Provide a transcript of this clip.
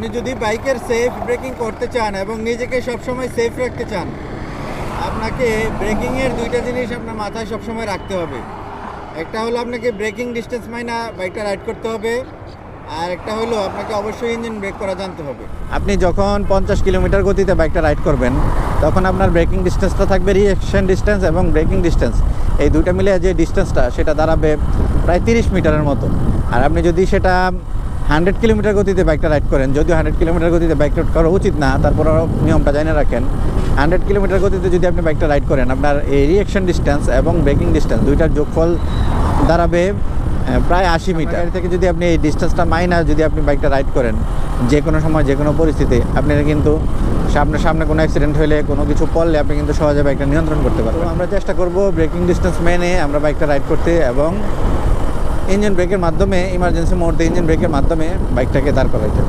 আপনি যদি বাইকের সেফ ব্রেকিং করতে চান এবং নিজেকে সবসময় সেফ রাখতে চান, আপনাকে ব্রেকিংয়ের দুইটা জিনিস আপনার মাথায় সবসময় রাখতে হবে। একটা হলো আপনাকে ব্রেকিং ডিস্টেন্স মাইনা বাইকটা রাইড করতে হবে, আর একটা হলো আপনাকে অবশ্যই ইঞ্জিন ব্রেক করা জানতে হবে। আপনি যখন পঞ্চাশ কিলোমিটার গতিতে বাইকটা রাইড করবেন, তখন আপনার ব্রেকিং ডিস্টেন্সটা থাকবে রিয়েকশন ডিস্টেন্স এবং ব্রেকিং ডিস্টেন্স এই দুইটা মিলে যে ডিস্টেন্সটা সেটা দাঁড়াবে প্রায় তিরিশ মিটারের মতো। আর আপনি যদি সেটা হান্ড্রেড কিলোমিটার গতিতে বাইকটা রাইড করেন। যদিও হান্ড্রেড কিলোমিটার গতিতে বাইক রাইড করা উচিত না, তারপর নিয়মটা জানিয়ে রাখেন। হান্ড্রেড কিলোমিটার গতিতে যদি আপনি বাইকটা রাইড করেন, আপনার এই রিয়েকশন ডিস্টেন্স এবং ব্রেকিং ডিস্টেন্স দুইটার যোগফল দাঁড়াবে প্রায় আশি মিটার। থেকে যদি আপনি এই ডিস্টেন্সটা মাইনা যদি আপনি বাইকটা রাইড করেন, যে কোনো সময়, যে কোনো পরিস্থিতি আপনি কিন্তু সামনে সামনে কোনো অ্যাক্সিডেন্ট হলে, কোনো কিছু পড়লে আপনি কিন্তু সহজে বাইকটা নিয়ন্ত্রণ করতে পারবেন। আমরা চেষ্টা করব ব্রেকিং ডিস্টেন্স মেনে আমরা বাইকটা রাইড করতে এবং ইঞ্জিন ব্রেকের মাধ্যমে ইমার্জেন্সি মুহূর্তে ইঞ্জিন ব্রেকের মাধ্যমে বাইকটাকে দাঁড় করাইতে